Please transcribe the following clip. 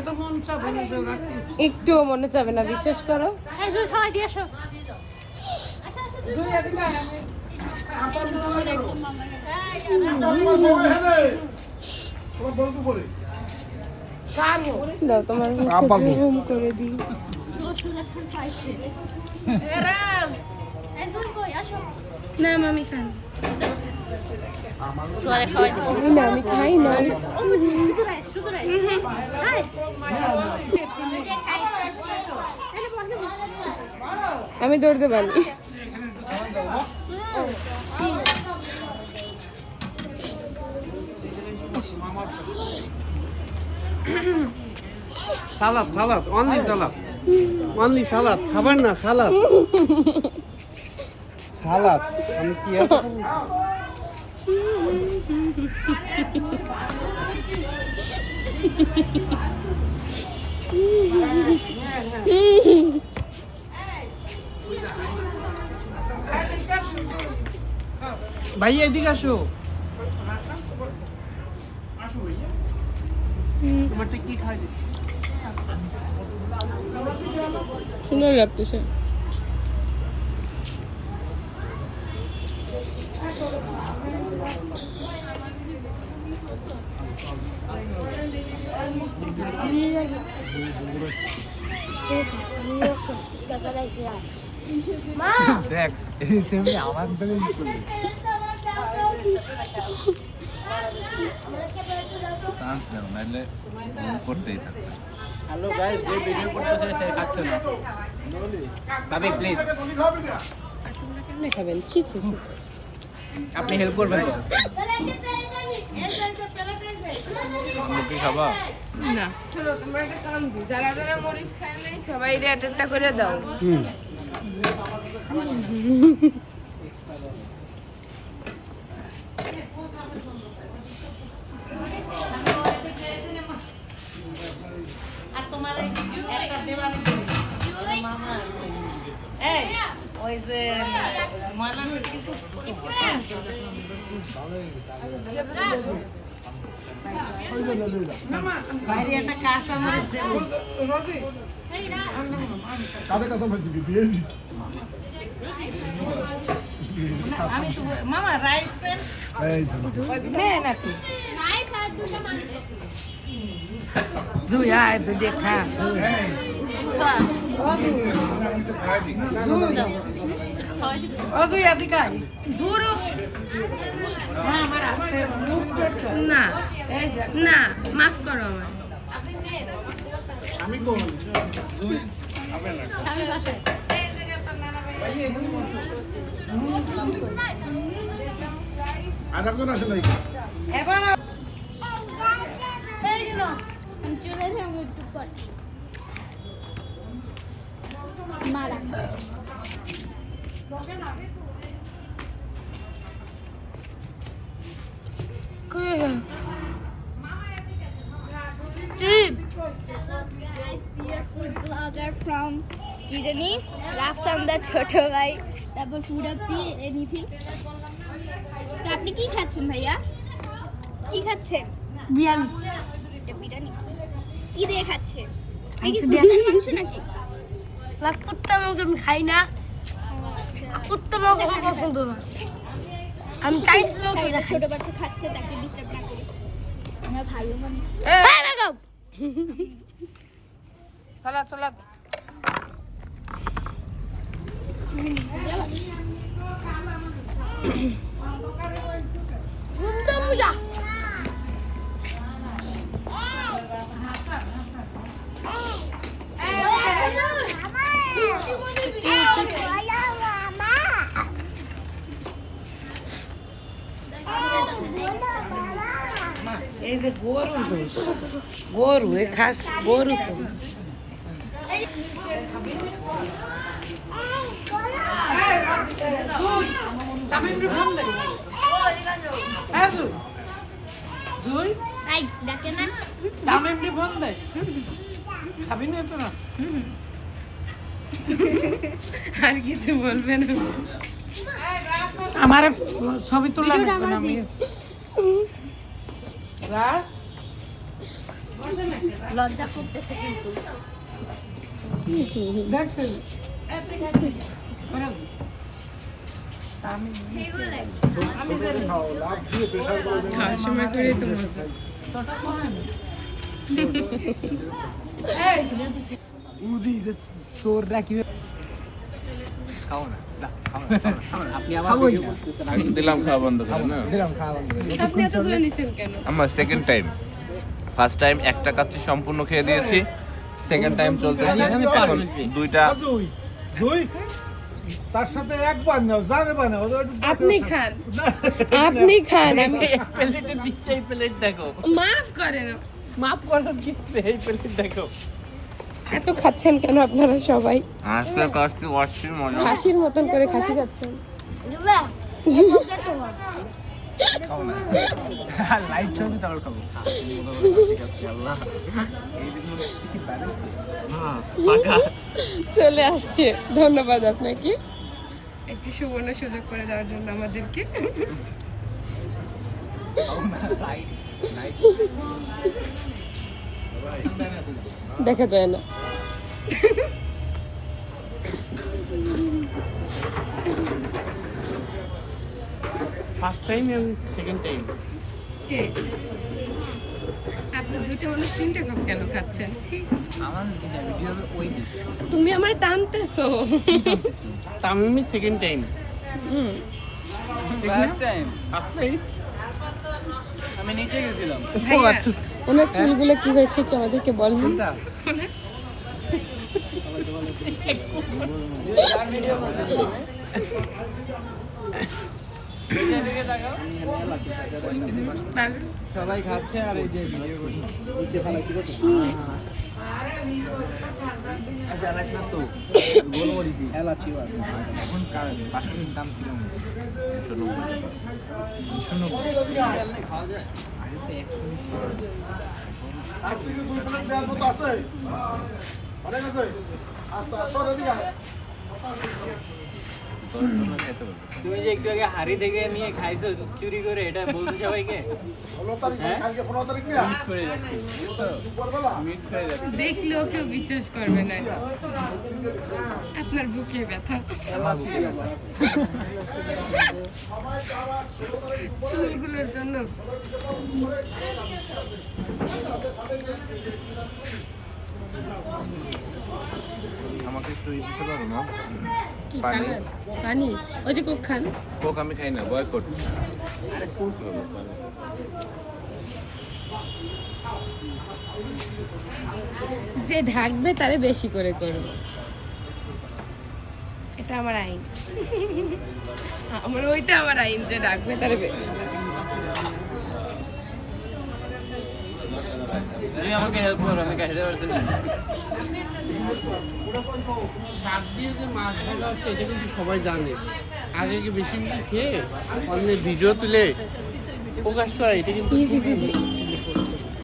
তো মন চাবে না। একটুও মনে বিশ্বাস করো তোমার? দাও করে দিই না মামি খান সোয়ারে খাওয়াই দিছি আমি না খাই না। দৌড়তে পারি সালাদ সালাদ অনলি সালাদ। অনলি সালাদ খাবার না সালাদ। সালাদ আমি কি? ভাই এদিকে আসো। কি খাই সুন্দর লাগতেছে দেখ এই আমার ধরে চান্স দাও নাহলে মন করতেই থাকবে হ্যালো গাইস যে ভিডিও করতেছে সে খাচ্ছে না। তবে প্লিজ তুমি খাবি না? খাবেন ছি ছি ছি। আপনি হেল্প করবেন তো? তোমরা খাবা? না। চলো তোমরা একটা কাম দিই যারা যারা মরিচ খায় নাই সবাই একটা একটা করে দাও। হুম। আর তোমার মামা এই ওই যে ময়লা কিন্তু বাইরে একটা কাঁচা মরিচ দেবো রোজি, কাদের কাছে দিবি? দিয়ে দি। আমি মামা রাইস নে মাংস জুই, আয়, তুই দিয়ে জুই, এদিকে আয়। না। না মাফ করো আমি কোন? আমি এবার ফ্রম কি জানি রাফসান্দা ছোট ভাই তারপর ফুড আপনি এনিথিং আপনি কি খাচ্ছেন ভাইয়া কি খাচ্ছেন বিরিয়ানি এটা বিরিয়ানি কি দিয়ে খাচ্ছেন মাংস নাকি? কুত্তা মাংস আমি খাই না। কুত্তা মাংস পছন্দ না আমি চাই না, ছোট বাচ্চা খাচ্ছে তাকে ডিস্টার্ব না করি। আমরা ভালো মানুষ। এই, বেগম! চলা চলা। সুন্দর মজা এই যে গরু দোষ। গরু এ খাস গরু তো। চামিমরি ফোন দে জুই জুই তাই ডাকে না চামিমরি ফোন দে খাবি না তো না আর কিছু বলবে না আমার ছবি তোলা আমি রাস লজ্জা করতেছে কিন্তু। দেখছেন? খাও আমার ভিডিও করতেছেন আমি তো দিলাম খাওয়া বন্ধ করে না। আপনি এতগুলো নিছেন কেন? আমার সেকেন্ড টাইম ফার্স্ট টাইম একটা কাচ্চি সম্পূর্ণ খেয়ে দিয়েছি। সেকেন্ড টাইম চলতেছে। এখন মিনিট। দুইটা জুই তার সাথে একবার নাও জানে বানাও। আপনি খান। আপনি খান। আমি এক প্লেটের দিচ্ছে এই প্লেট দেখো। মাফ করেন। মাপ করার কি এই প্লেট দেখো। এত খাচ্ছেন কেন আপনারা সবাই? আজকে কাজটি অস্থির মজা খাসির মতন করে খাসি খাচ্ছেন। লাইট খাব। আল্লাহ চলে আসছে। ধন্যবাদ আপনাকে। একটি সুবর্ণ সুযোগ করে দেওয়ার জন্য আমাদেরকে। দেখা যায় না। ফার্স্ট টাইম এবং সেকেন্ড টাইম কে? আপনি দুটো মানুষ তিনটে কোক কেন খাচ্ছেন? ছি। আমার ভিডিও ওই দিন তুমি আমার টানতেছো। তামিমি সেকেন্ড টাইম হুম। ফার্স্ট টাইম আপনি আমি নিচে গেছিলাম। ও আচ্ছা। ওনার চুলগুলো কি হয়েছে একটু আমাদেরকে বলুন। সবাই খাচ্ছে আর এই যে দাম কীরকম অনেক আছে আচ্ছা সর এদিকে তুমি যে একটু আগে হাড়ি থেকে নিয়ে খাইছো চুরি করে এটা বলছো সবাইকে? হ্যাঁ? দেখলেও কেউ বিশ্বাস করবে না আপনার বুকে ব্যথা। চুলগুলোর জন্য। আমাকে একটু দিতে পারো না? পানি? পানি? ওই যে কোক খান। কোক আমি খাই না বয়কট। যে ঢাকবে তারে বেশি করে করব এটা আমার আইন। আমার ওইটা আমার আইন যে ডাকবে তারে তুমি আমাকে হেল্প করো আমি খাইতে পারতেছি শাক দিয়ে যে মাছ ধরা হচ্ছে এটা কিন্তু সবাই জানে। আগে কি বেশি বেশি খেয়ে অন্য ভিডিও তুলে প্রকাশ করা এটা কিন্তু